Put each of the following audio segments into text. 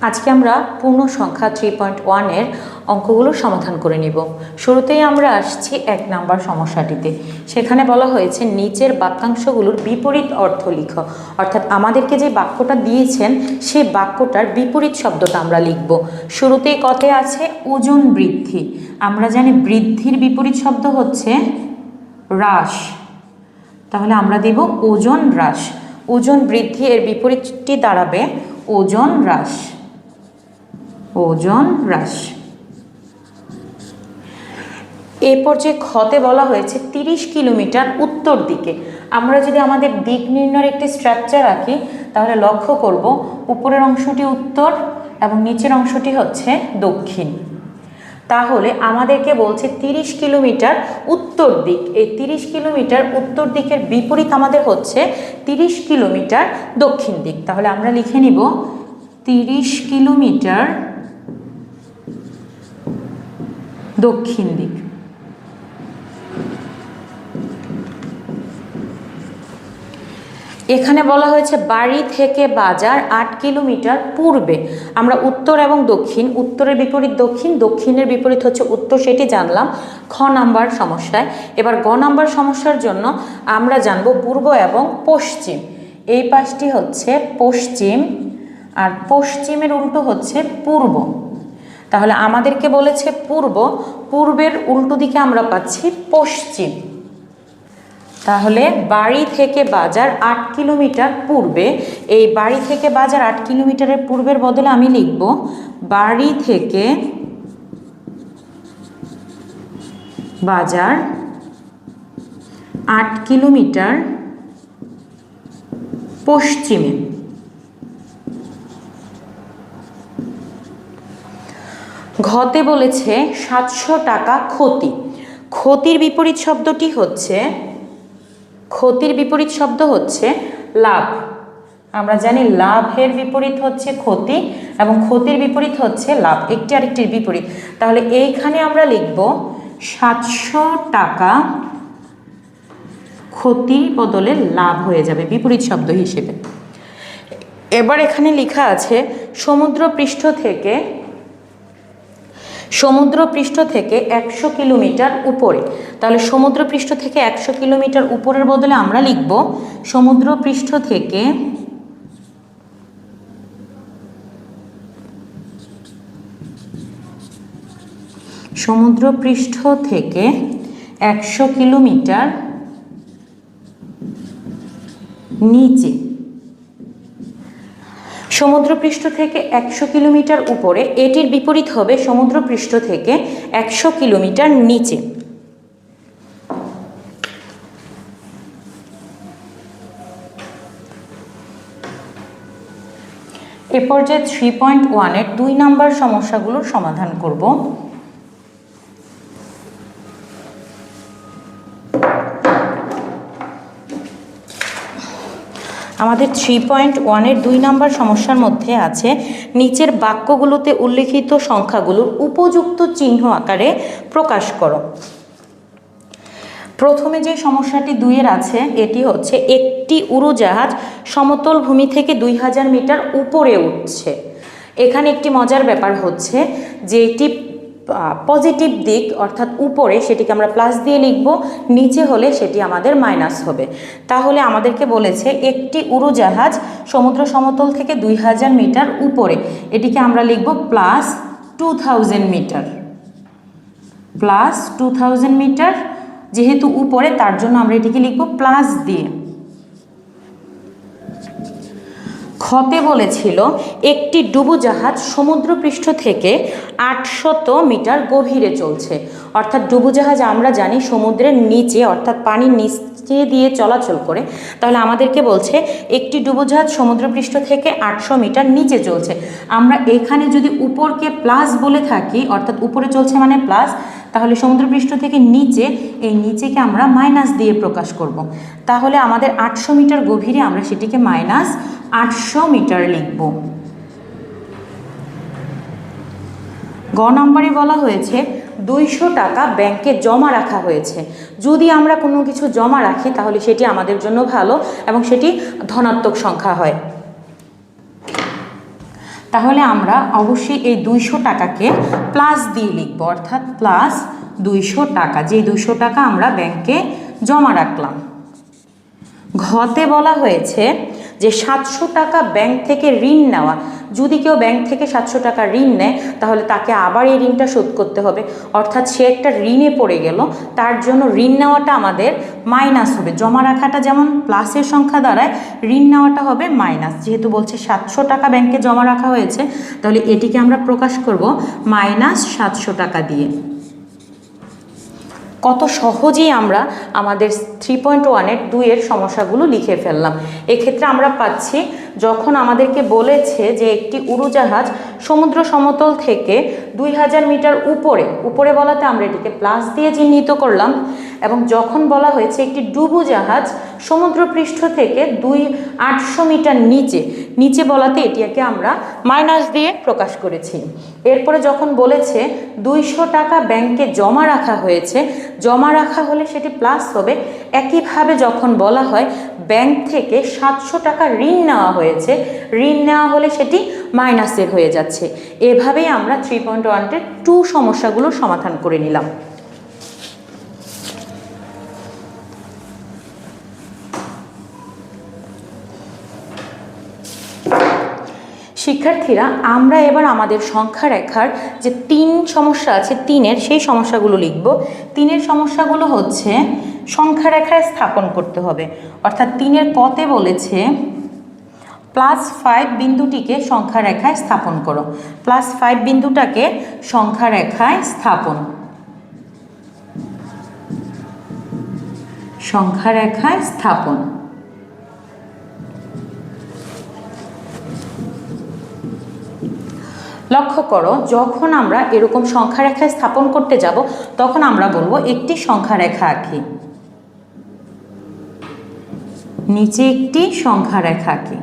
আজকে আমরা পূর্ণ সংখ্যা থ্রি পয়েন্ট ওয়ানের অঙ্কগুলো সমাধান করে নিব। শুরুতেই আমরা আসছি এক নাম্বার সমস্যাটিতে। সেখানে বলা হয়েছে নিচের বাক্যাংশগুলোর বিপরীত অর্থ লিখ। অর্থাৎ আমাদেরকে যে বাক্যটা দিয়েছেন, সেই বাক্যটার বিপরীত শব্দটা আমরা লিখব। শুরুতেই কতে আছে? ওজন বৃদ্ধি। আমরা জানি বৃদ্ধির বিপরীত শব্দ হচ্ছে হ্রাস। তাহলে আমরা দেব ওজন হ্রাস। ওজন বৃদ্ধি এর বিপরীতটি দাঁড়াবে ওজন হ্রাস। ওজন হ্রাস। এরপর যে ক্ষতে বলা হয়েছে তিরিশ কিলোমিটার উত্তর দিকে। আমরা যদি আমাদের দিক নির্ণয়ের একটি স্ট্রাকচার রাখি তাহলে লক্ষ্য করব উপরের অংশটি উত্তর এবং নিচের অংশটি হচ্ছে দক্ষিণ। তাহলে আমাদেরকে বলছে তিরিশ কিলোমিটার উত্তর দিক। এই তিরিশ কিলোমিটার উত্তর দিকের বিপরীত আমাদের হচ্ছে তিরিশ কিলোমিটার দক্ষিণ দিক। তাহলে আমরা লিখে নিব তিরিশ কিলোমিটার দক্ষিণ দিক। এখানে বলা হয়েছে বাড়ি থেকে বাজার আট কিলোমিটার পূর্বে। আমরা উত্তর এবং দক্ষিণ, উত্তরের বিপরীত দক্ষিণ, দক্ষিণের বিপরীত হচ্ছে উত্তর, সেটি জানলাম খ নাম্বার সমস্যায়। এবার গ নাম্বার সমস্যার জন্য আমরা জানব পূর্ব এবং পশ্চিম। এই পাশটি হচ্ছে পশ্চিম, আর পশ্চিমের উল্টো হচ্ছে পূর্ব। তাহলে আমাদেরকে বলেছে পূর্ব, পূর্বের উল্টো দিকে আমরা পাচ্ছি পশ্চিম। তাহলে বাড়ি থেকে বাজার আট কিলোমিটার পূর্বে, এই বাড়ি থেকে বাজার আট কিলোমিটারের পূর্বের বদলে আমি লিখব, বাড়ি থেকে বাজার আট কিলোমিটার পশ্চিমে। ঘতে বলেছে সাতশো টাকা ক্ষতি। ক্ষতির বিপরীত শব্দটি হচ্ছে, ক্ষতির বিপরীত শব্দ হচ্ছে লাভ। আমরা জানি লাভের বিপরীত হচ্ছে ক্ষতি এবং ক্ষতির বিপরীত হচ্ছে লাভ। একটি আরেকটির বিপরীত। তাহলে এইখানে আমরা লিখব সাতশো টাকা ক্ষতির বদলে লাভ হয়ে যাবে, বিপরীত শব্দ হিসেবে। এবার এখানে লেখা আছে সমুদ্র পৃষ্ঠ থেকে সমুদ্র পৃষ্ঠ থেকে একশো কিলোমিটার উপরে। তাহলে সমুদ্র পৃষ্ঠ থেকে একশো কিলোমিটার উপরের বদলে আমরা লিখব সমুদ্র পৃষ্ঠ থেকে সমুদ্র পৃষ্ঠ থেকে একশো কিলোমিটার নিচে। সমুদ্রপৃষ্ঠ থেকে একশো কিলোমিটার উপরে, এটির বিপরীত হবে সমুদ্রপৃষ্ঠ থেকে একশো কিলোমিটার নিচে। এ পর্যায়ে থ্রি পয়েন্ট ওয়ানের দুই নাম্বার সমস্যাগুলোর সমাধান করব। আমাদের থ্রি পয়েন্ট ওয়ানের দুই নাম্বার সমস্যার মধ্যে আছে। নিচের বাক্যগুলোতে উল্লেখিত সংখ্যাগুলোর উপযুক্ত চিহ্ন আকারে প্রকাশ করো। প্রথমে যে সমস্যাটি দুইয়ের আছে, এটি হচ্ছে একটি উড়োজাহাজ সমতল ভূমি থেকে দুই হাজার মিটার উপরে উঠছে। এখানে একটি মজার ব্যাপার হচ্ছে যে এটি পজিটিভ দিক, অর্থাৎ উপরে সেটিকে আমরা প্লাস দিয়ে লিখব, নিচে হলে সেটি আমাদের মাইনাস হবে। তাহলে আমাদেরকে বলেছে একটি উড়োজাহাজ সমুদ্র সমতল থেকে দুই হাজার মিটার উপরে, এটিকে আমরা লিখব plus two thousand metre plus two thousand metre যেহেতু উপরে, তার জন্য আমরা এটিকে লিখব প্লাস দিয়ে। ক্ষতে বলেছিল, একটি ডুবুজাহাজ সমুদ্রপৃষ্ঠ থেকে আটশত মিটার গভীরে চলছে। অর্থাৎ ডুবুজাহাজ আমরা জানি সমুদ্রের নিচে, অর্থাৎ পানির নিচে দিয়ে চলাচল করে। তাহলে আমাদেরকে বলছে, একটি ডুবুজাহাজ সমুদ্রপৃষ্ঠ থেকে আটশো মিটার নিচে চলছে। আমরা এখানে যদি উপরকে প্লাস বলে থাকি, অর্থাৎ উপরে চলছে মানে প্লাস তাহলে সমুদ্রপৃষ্ঠ থেকে নিচে, এই নিচেকে আমরা মাইনাস দিয়ে প্রকাশ করব। তাহলে আমাদের আটশো মিটার গভীরে আমরা সেটিকে মাইনাস আটশো মিটার লিখব। গ নম্বরে বলা হয়েছে, দুইশো টাকা ব্যাংকে জমা রাখা হয়েছে। যদি আমরা কোনো কিছু জমা রাখি, তাহলে সেটি আমাদের জন্য ভালো এবং সেটি ধনাত্মক সংখ্যা হয়। তাহলে আমরা অবশ্যই এই দুইশো টাকাকে প্লাস দিয়ে লিখব, অর্থাৎ প্লাস দুইশো টাকা। যে দুইশো টাকা আমরা ব্যাংকে জমা রাখলাম। ঘতে বলা হয়েছে যে সাতশো টাকা ব্যাংক থেকে ঋণ নেওয়া যদি কেউ ব্যাংক থেকে সাতশো টাকা ঋণ নেয়, তাহলে তাকে আবার এই ঋণটা শোধ করতে হবে। অর্থাৎ সে একটা ঋণে পড়ে গেল, তার জন্য ঋণ নেওয়াটা আমাদের মাইনাস হবে। জমা রাখাটা যেমন প্লাসের সংখ্যা দ্বারায় ঋণ নেওয়াটা হবে মাইনাস। যেহেতু বলছে সাতশো টাকা ব্যাংকে জমা রাখা হয়েছে, তাহলে এটিকে আমরা প্রকাশ করব মাইনাস সাতশো টাকা দিয়ে। কত সহজেই আমরা আমাদের থ্রি পয়েন্ট ওয়ানের দুইয়ের সমস্যাগুলো লিখে ফেললাম। এক্ষেত্রে আমরা পাচ্ছি, যখন আমাদেরকে বলেছে যে একটি উড়োজাহাজ সমুদ্র সমতল থেকে দুই হাজার মিটার উপরে উপরে বলাতে আমরা এটিকে প্লাস দিয়ে চিহ্নিত করলাম। এবং যখন বলা হয়েছে একটি ডুবু জাহাজ সমুদ্রপৃষ্ঠ থেকে দুই আটশো মিটার নিচে নিচে বলাতে এটিকে আমরা মাইনাস দিয়ে প্রকাশ করেছি। এরপরে যখন বলেছে দুইশো টাকা ব্যাংকে জমা রাখা হয়েছে, জমা রাখা হলে সেটি প্লাস হবে। একইভাবে যখন বলা হয় ব্যাংক থেকে সাতশো টাকা ঋণ নেওয়া হয়েছে, ঋণ নেওয়া হলে সেটি মাইনাসের হয়ে যাচ্ছে। এভাবেই আমরা থ্রি পয়েন্ট ওয়ানটের টু সমস্যাগুলোর সমাধান করে নিলাম। শিক্ষার্থীরা, আমরা এবার আমাদের সংখ্যা রেখার যে তিন সমস্যা আছে, তিনের সেই সমস্যাগুলো লিখব। তিনের সমস্যাগুলো হচ্ছে সংখ্যা রেখায় স্থাপন করতে হবে। অর্থাৎ তিনের কতে বলেছে, প্লাস ফাইভ বিন্দুটিকে সংখ্যা রেখায় স্থাপন করো। প্লাস ফাইভ বিন্দুটাকে সংখ্যা রেখায় স্থাপন। সংখ্যা রেখায় স্থাপন। লক্ষ্য করো, যখন আমরা এরকম সংখ্যা রেখায় স্থাপন করতে যাব, তখন আমরা বলব একটি সংখ্যা রেখা আঁকি। নিচে একটি সংখ্যা রেখা আঁকি।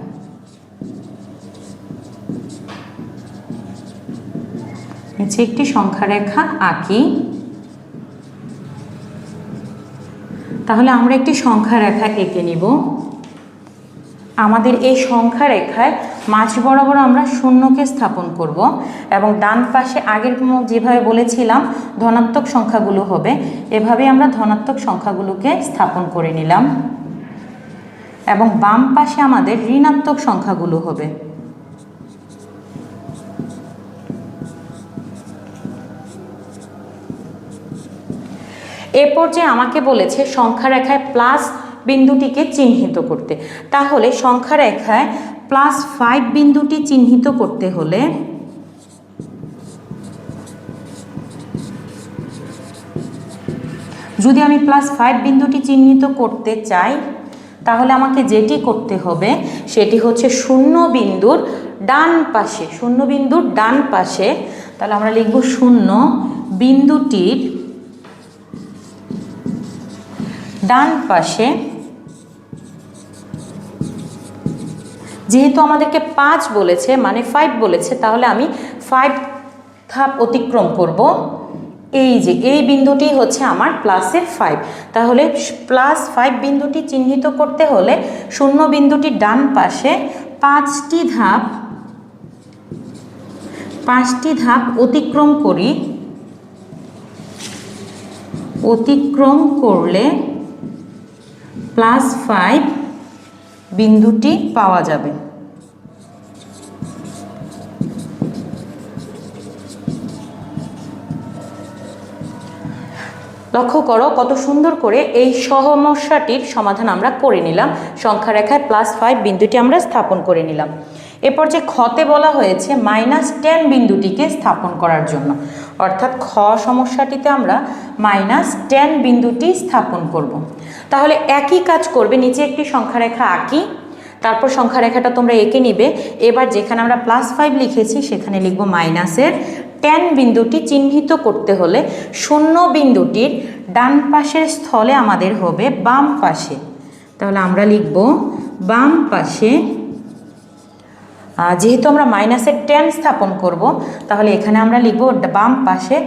নিচে একটি সংখ্যা রেখা আঁকি। তাহলে আমরা একটি সংখ্যা রেখা এঁকে নিব। আমাদের এই সংখ্যা রেখায় মাঝ বরাবর আমরা শূন্যকে স্থাপন করব এবং ডান পাশে আগের যেভাবে বলেছিলাম, ধনাত্মক সংখ্যাগুলো হবে এভাবে আমরা ধনাত্মক সংখ্যাগুলোকে স্থাপন করে নিলাম। এবং বাম পাশে আমাদের ঋণাত্মক সংখ্যাগুলো হবে। এরপর যে আমাকে বলেছে সংখ্যা রেখায় প্লাস বিন্দুটিকে চিহ্নিত করতে। তাহলে সংখ্যা রেখায় প্লাস ফাইভ বিন্দুটি চিহ্নিত করতে হলে যদি আমি প্লাস ফাইভ বিন্দুটি চিহ্নিত করতে চাই, তাহলে আমাকে যেটি করতে হবে, সেটি হচ্ছে শূন্য বিন্দুর ডান পাশে, শূন্য বিন্দুর ডান পাশে, তাহলে আমরা লিখব শূন্য বিন্দুটির ডান পাশে যেহেতু আমাদেরকে পাঁচ বলেছে মানে ফাইভ বলেছে, তাহলে আমি ফাইভ ধাপ অতিক্রম করব। এই যে, এই বিন্দুটি হচ্ছে আমার প্লাসের ফাইভ তাহলে প্লাস ফাইভ বিন্দুটি চিহ্নিত করতে হলে শূন্য বিন্দুটির ডান পাশে পাঁচটি ধাপ পাঁচটি ধাপ অতিক্রম করি। অতিক্রম করলে প্লাস ফাইভ বিন্দুটি পাওয়া যাবে। লক্ষ্য করো কত সুন্দর করে এই সমস্যাটির সমাধান আমরা করে নিলাম। সংখ্যা রেখায় প্লাস ফাইভ বিন্দুটি আমরা স্থাপন করে নিলাম। এরপর যে খতে বলা হয়েছে মাইনাস টেন বিন্দুটিকে স্থাপন করার জন্য। অর্থাৎ খ সমস্যাটিতে আমরা মাইনাস টেন বিন্দুটি স্থাপন করব। তাহলে একই কাজ করবে, নিচে একটি সংখ্যা রেখা আঁকি, তারপর সংখ্যা রেখাটা তোমরা এঁকে নিবে। এবার যেখানে আমরা প্লাস ফাইভ লিখেছি, সেখানে লিখব মাইনাসের টেন বিন্দুটি চিহ্নিত করতে হলে শূন্য বিন্দুটির ডান পাশের স্থলে আমাদের হবে বাম পাশে। তাহলে আমরা লিখব বাম পাশে যেহেতু আমরা মাইনাসের টেন স্থাপন করব, তাহলে এখানে আমরা লিখব বাম পাশে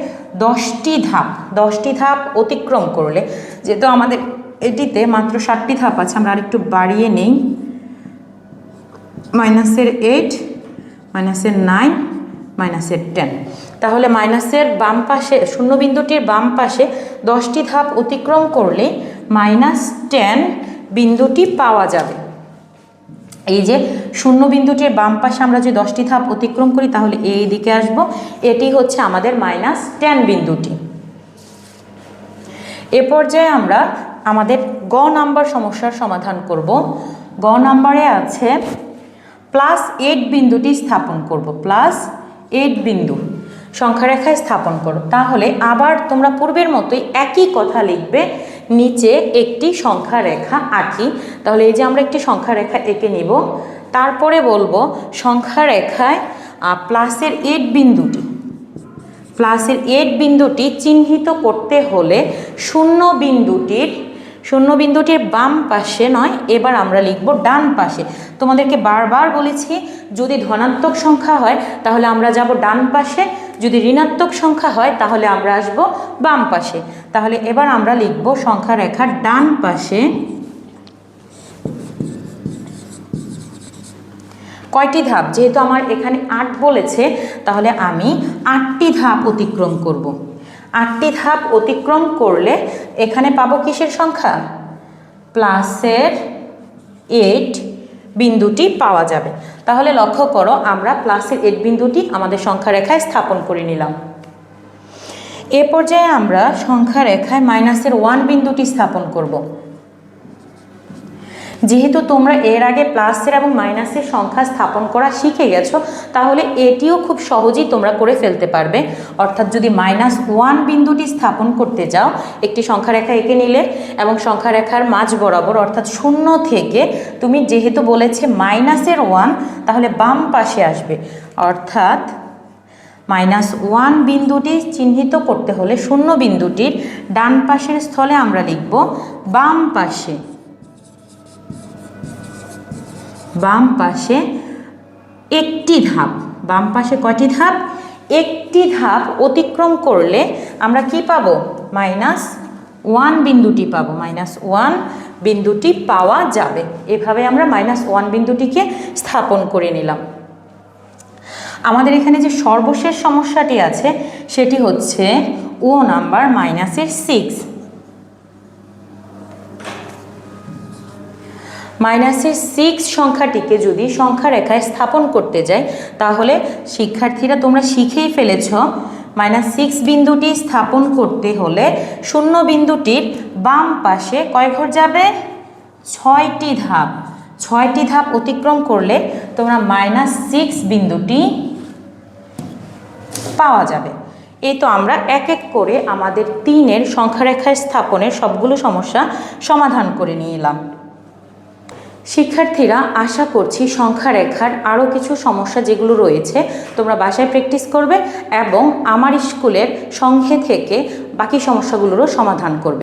দশটি ধাপ দশটি ধাপ অতিক্রম করলে। যেহেতু আমাদের এটিতে মাত্র ষাটটি ধাপ আছে, আমরা আরেকটু বাড়িয়ে নেই। মাইনাসের এইট মাইনাসের নাইন মাইনাসের টেন তাহলে মাইনাসের বাম পাশে, শূন্যবিন্দুটির বাম পাশে দশটি ধাপ অতিক্রম করলে মাইনাস টেন বিন্দুটি পাওয়া যাবে। এই যে শূন্য বিন্দুটির বাম পাশে আমরা যদি দশটি ধাপ অতিক্রম করি, তাহলে এই দিকে আসব। এটি হচ্ছে আমাদের মাইনাস টেন বিন্দুটি। এ পর্যায়ে আমরা আমাদের গ নাম্বার সমস্যার সমাধান করব। গ নাম্বারে আছে প্লাস এইট বিন্দুটি স্থাপন করব, প্লাস এইট বিন্দু সংখ্যারেখায় স্থাপন করো তাহলে আবার তোমরা পূর্বের মতোই একই কথা লিখবে, নিচে একটি সংখ্যা রেখা আঁকি। তাহলে এই যে আমরা একটি সংখ্যা রেখা এঁকে নিব, তারপরে বলব সংখ্যা রেখায় প্লাসের এইট বিন্দুটি, প্লাসের এইট বিন্দুটি চিহ্নিত করতে হলে শূন্য বিন্দুটির শূন্য বিন্দুটির বাম পাশে নয়, এবার আমরা লিখব ডান পাশে। তোমাদেরকে বারবার বলেছি, যদি ধনাত্মক সংখ্যা হয়, তাহলে আমরা যাব ডান পাশে। যদি ঋণাত্মক সংখ্যা হয়, তাহলে আমরা আসব বাম পাশে। তাহলে এবার আমরা লিখব সংখ্যা রেখার ডান পাশে। কয়টি ধাপ? যেহেতু আমার এখানে আট বলেছে, তাহলে আমি আটটি ধাপ অতিক্রম করব। আটটি ধাপ অতিক্রম করলে এখানে পাবো কিসের সংখ্যা? প্লাসের এইট বিন্দুটি পাওয়া যাবে। তাহলে লক্ষ্য করো, আমরা প্লাসের এইট বিন্দুটি আমাদের সংখ্যা রেখায় স্থাপন করে নিলাম। এ পর্যায়ে আমরা সংখ্যা রেখায় মাইনাসের ওয়ান বিন্দুটি স্থাপন করব। যেহেতু তোমরা এর আগে প্লাসের এবং মাইনাসের সংখ্যা স্থাপন করা শিখে গেছো, তাহলে এটিও খুব সহজেই তোমরা করে ফেলতে পারবে। অর্থাৎ যদি মাইনাস ওয়ান বিন্দুটি স্থাপন করতে যাও, একটি সংখ্যা রেখা এঁকে নিলে এবং সংখ্যা রেখার মাঝ বরাবর, অর্থাৎ শূন্য থেকে তুমি যেহেতু বলেছে মাইনাসের ওয়ান, তাহলে বাম পাশে আসবে। অর্থাৎ মাইনাস ওয়ান বিন্দুটি চিহ্নিত করতে হলে শূন্য বিন্দুটির ডান পাশের স্থলে আমরা লিখব বাম পাশে। বাম পাশে একটি ধাপ, বাম পাশে কয়টি ধাপ? একটি ধাপ অতিক্রম করলে আমরা কি পাবো? মাইনাস ওয়ান বিন্দুটি পাবো, মাইনাস ওয়ান বিন্দুটি পাওয়া যাবে। এভাবে আমরা মাইনাস ওয়ান বিন্দুটিকে স্থাপন করে নিলাম। আমাদের এখানে যে সর্বশেষ সমস্যাটি আছে, সেটি হচ্ছে ও নাম্বার মাইনাসের সিক্স মাইনাসের সিক্স সংখ্যাটিকে যদি সংখ্যা রেখায় স্থাপন করতে যাই, তাহলে শিক্ষার্থীরা তোমরা শিখেই ফেলেছ, মাইনাস সিক্স বিন্দুটি স্থাপন করতে হলে শূন্য বিন্দুটির বাম পাশে কয় ঘর যাবে? ছয়টি ধাপ। ছয়টি ধাপ অতিক্রম করলে তোমরা মাইনাস সিক্স বিন্দুটি পাওয়া যাবে। এই তো আমরা এক এক করে আমাদের তিনের সংখ্যারেখায় স্থাপনের সবগুলো সমস্যা সমাধান করে নিয়ে এলাম। শিক্ষার্থীরা আশা করছি সংখ্যা রেখার আরও কিছু সমস্যা যেগুলো রয়েছে, তোমরা বাসায় প্র্যাকটিস করবে এবং আমার স্কুলের সঙ্গে থেকে বাকি সমস্যাগুলোরও সমাধান করবে।